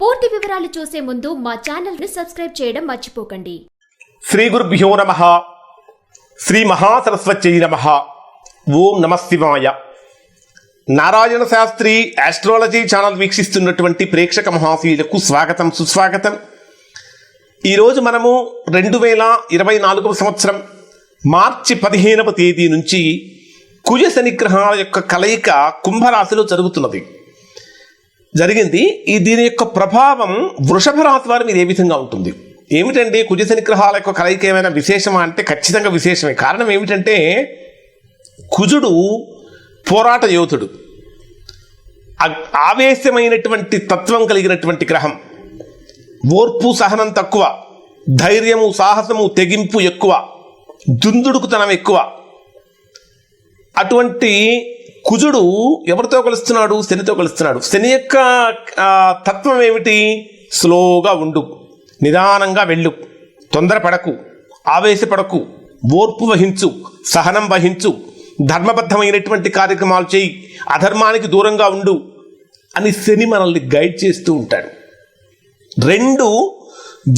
పూర్తి వివరాలు చూసే ముందు మా ఛానల్ని సబ్స్క్రైబ్ చేయడం మర్చిపోకండి. శ్రీ గురుభ్యో నమ. శ్రీ మహాసరస్వతి నమ. ఓం నమ శివాయ. నారాయణ శాస్త్రి ఆస్ట్రాలజీ ఛానల్ వీక్షిస్తున్నటువంటి ప్రేక్షక మహాశీలకు స్వాగతం సుస్వాగతం. ఈరోజు మనము రెండు వేల ఇరవై నాలుగవ సంవత్సరం మార్చి పదిహేనవ తేదీ నుంచి కుజ శనిగ్రహాల యొక్క కలయిక కుంభరాశిలో జరుగుతున్నది. జరిగింది. ఈ దీని యొక్క ప్రభావం వృషభ రాశి వారి మీద ఏ విధంగా ఉంటుంది? ఏమిటంటే కుజ శనిగ్రహాల యొక్క కలయిక ఏమైనా విశేషమా అంటే ఖచ్చితంగా విశేషమే. కారణం ఏమిటంటే కుజుడు పోరాట యోధుడు. ఆవేశమైనటువంటి తత్వం కలిగినటువంటి గ్రహం. ఓర్పు సహనం తక్కువ. ధైర్యము సాహసము తెగింపు ఎక్కువ. దుందుడుకుతనం ఎక్కువ. అటువంటి కుజుడు ఎవరితో కలుస్తున్నాడు? శనితో కలుస్తున్నాడు. శని యొక్క తత్వం ఏమిటి? స్లోగా ఉండు. నిదానంగా వెళ్ళు. తొందరపడకు. ఆవేశపడకు. ఓర్పు వహించు. సహనం వహించు. ధర్మబద్ధమైనటువంటి కార్యక్రమాలు చేయి. అధర్మానికి దూరంగా ఉండు అని శని మనల్ని గైడ్ చేస్తూ ఉంటాడు. రెండు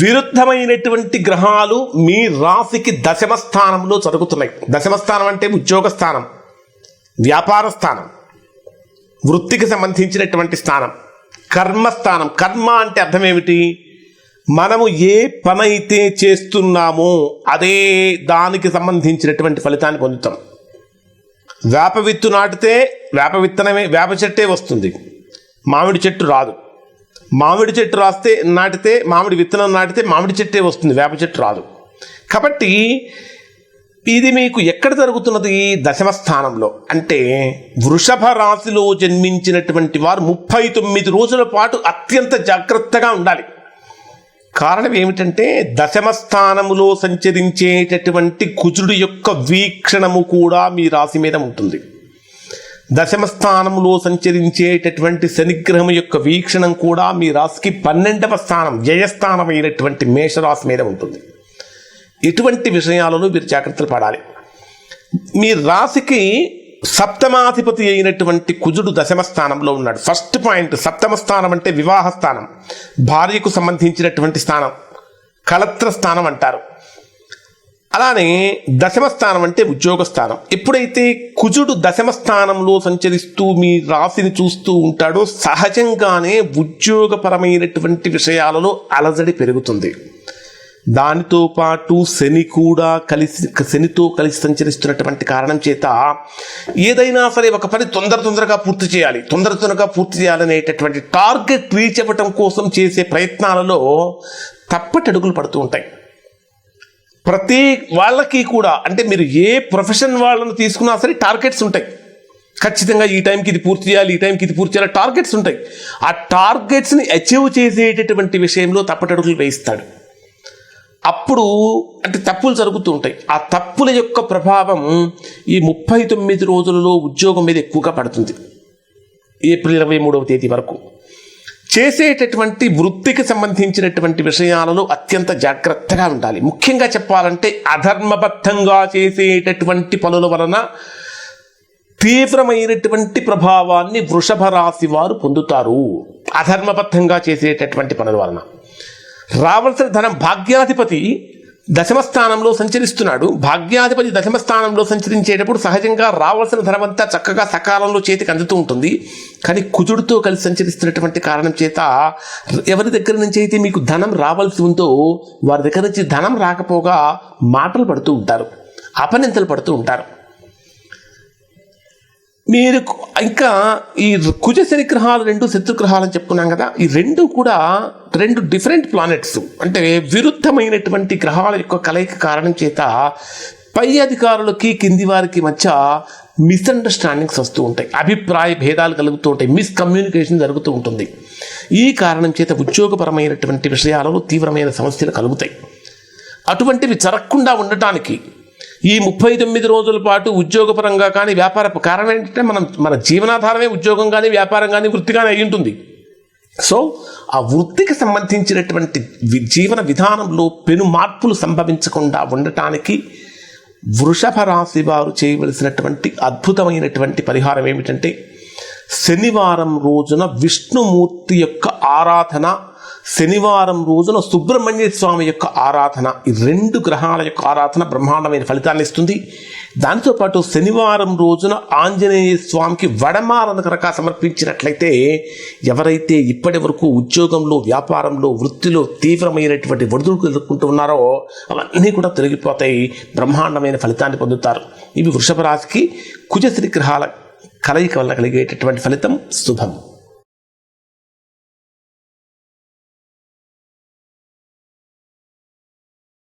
విరుద్ధమైనటువంటి గ్రహాలు మీ రాశికి దశమ స్థానంలో జరుగుతున్నాయి. దశమ స్థానం అంటే ఉద్యోగ స్థానం. వ్యాపార స్థానం. వృత్తికి సంబంధించినటువంటి స్థానం. కర్మస్థానం కర్మ అంటే అర్థం ఏమిటి? మనము ఏ పనైతే చేస్తున్నామో అదే దానికి సంబంధించినటువంటి ఫలితాన్ని పొందుతాం. వేప విత్తు నాటితే వేప విత్తనమే వేప చెట్టే వస్తుంది. మామిడి చెట్టు రాదు. మామిడి చెట్టు రాస్తే నాటితే మామిడి విత్తనం నాటితే మామిడి చెట్టే వస్తుంది. వేప చెట్టు రాదు. కాబట్టి ఇది మీకు ఎక్కడ జరుగుతున్నది? దశమ స్థానంలో. అంటే వృషభ రాశిలో జన్మించినటువంటి వారు ముప్పై తొమ్మిది రోజుల పాటు అత్యంత జాగ్రత్తగా ఉండాలి. కారణం ఏమిటంటే దశమ స్థానములో సంచరించేటటువంటి కుజుడు యొక్క వీక్షణము కూడా మీ రాశి మీద ఉంటుంది. దశమ స్థానంలో సంచరించేటటువంటి శనిగ్రహం యొక్క వీక్షణం కూడా మీ రాశికి పన్నెండవ స్థానం వ్యయస్థానమైనటువంటి మేషరాశి మీద ఉంటుంది. ఇటువంటి విషయాలలో మీరు జాగ్రత్తలు పడాలి. మీ రాశికి సప్తమాధిపతి అయినటువంటి కుజుడు దశమ స్థానంలో ఉన్నాడు. ఫస్ట్ పాయింట్ సప్తమ స్థానం అంటే వివాహ స్థానం. భార్యకు సంబంధించినటువంటి స్థానం. కళత్ర స్థానం అంటారు. అలానే దశమ స్థానం అంటే ఉద్యోగ స్థానం. ఎప్పుడైతే కుజుడు దశమ స్థానంలో సంచరిస్తూ మీ రాశిని చూస్తూ ఉంటాడో సహజంగానే ఉద్యోగపరమైనటువంటి విషయాలలో అలజడి పెరుగుతుంది. దానితో పాటు శని కూడా కలిసి శనితో కలిసి సంచరిస్తున్నటువంటి కారణం చేత ఏదైనా సరే ఒక పని తొందర తొందరగా పూర్తి చేయాలి. తొందర తొందరగా పూర్తి చేయాలనేటటువంటి టార్గెట్ రీచ్ అవ్వటం కోసం చేసే ప్రయత్నాలలో తప్పటడుగులు పడుతూ ఉంటాయి. ప్రతి వాళ్ళకి కూడా అంటే మీరు ఏ ప్రొఫెషన్ వాళ్ళను తీసుకున్నా సరే టార్గెట్స్ ఉంటాయి. ఖచ్చితంగా ఈ టైంకి ఇది పూర్తి చేయాలి ఈ టైంకి ఇది పూర్తి చేయాలి టార్గెట్స్ ఉంటాయి. ఆ టార్గెట్స్ని అచీవ్ చేసేటటువంటి విషయంలో తప్పటడుగులు వేయిస్తాడు. అప్పుడు అంటే తప్పులు జరుగుతూ ఉంటాయి ఆ తప్పుల యొక్క ప్రభావం ఈ ముప్పై తొమ్మిది రోజులలో ఉద్యోగం మీద ఎక్కువగా పడుతుంది. ఏప్రిల్ ఇరవై మూడవ తేదీ వరకు. చేసేటటువంటి వృత్తికి సంబంధించినటువంటి విషయాలలో అత్యంత జాగ్రత్తగా ఉండాలి. ముఖ్యంగా చెప్పాలంటే అధర్మబద్ధంగా చేసేటటువంటి పనుల వలన తీవ్రమైనటువంటి ప్రభావాన్ని వృషభ రాశి వారు పొందుతారు. అధర్మబద్ధంగా చేసేటటువంటి పనుల వలన. రావాల్సిన ధనం భాగ్యాధిపతి దశమస్థానంలో సంచరిస్తున్నాడు. భాగ్యాధిపతి దశమస్థానంలో సంచరించేటప్పుడు సహజంగా రావాల్సిన ధనం అంతా చక్కగా సకాలంలో చేతికి అందుతూ ఉంటుంది. కానీ కుజుడితో కలిసి సంచరిస్తున్నటువంటి కారణం చేత ఎవరి దగ్గర నుంచి అయితే మీకు ధనం రావాల్సి ఉందో వారి దగ్గర నుంచి ధనం రాకపోగా మాటలు పడుతూ ఉంటారు. అపనింతలు పడుతూ ఉంటారు. మీరు ఇంకా ఈ కుజ శనిగ్రహాలు రెండు శత్రుగ్రహాలు అని చెప్పుకున్నాం కదా ఈ రెండు కూడా రెండు డిఫరెంట్ ప్లానెట్స్ అంటే విరుద్ధమైనటువంటి గ్రహాల యొక్క కలయిక కారణం చేత పై అధికారులకి కింది వారికి మధ్య మిస్అండర్స్టాండింగ్స్ వస్తూ ఉంటాయి. అభిప్రాయ భేదాలు కలుగుతూ ఉంటాయి. మిస్కమ్యూనికేషన్ జరుగుతూ ఉంటుంది. ఈ కారణం చేత ఉద్యోగపరమైనటువంటి విషయాలలో తీవ్రమైన సమస్యలు కలుగుతాయి. అటువంటివి జరగకుండా ఉండటానికి ఈ ముప్పై తొమ్మిది రోజుల పాటు ఉద్యోగపరంగా కానీ వ్యాపార కారణం ఏంటంటే మనం మన జీవనాధారమే ఉద్యోగం కానీ వ్యాపారం కానీ వృత్తి కానీ అయి ఉంటుంది సో ఆ వృత్తికి సంబంధించినటువంటి జీవన విధానంలో పెను మార్పులు సంభవించకుండా ఉండటానికి వృషభ రాశి వారు చేయవలసినటువంటి అద్భుతమైనటువంటి పరిహారం ఏమిటంటే శనివారం రోజున విష్ణుమూర్తి యొక్క ఆరాధన శనివారం రోజున సుబ్రహ్మణ్య స్వామి యొక్క ఆరాధన ఈ రెండు గ్రహాల యొక్క ఆరాధన బ్రహ్మాండమైన ఫలితాన్ని ఇస్తుంది. దానితో పాటు శనివారం రోజున ఆంజనేయ స్వామికి వడమాలను కనుక సమర్పించినట్లయితే ఎవరైతే ఇప్పటి వరకు ఉద్యోగంలో వ్యాపారంలో వృత్తిలో తీవ్రమైనటువంటి ఒడిదుడుకులు ఎదుర్కొంటూ ఉన్నారో అవన్నీ కూడా తొలగిపోతాయి బ్రహ్మాండమైన ఫలితాన్ని పొందుతారు. ఇవి వృషభ రాశికి కుజశ్రీ గ్రహాల కలయిక వల్ల కలిగేటటువంటి ఫలితం శుభం.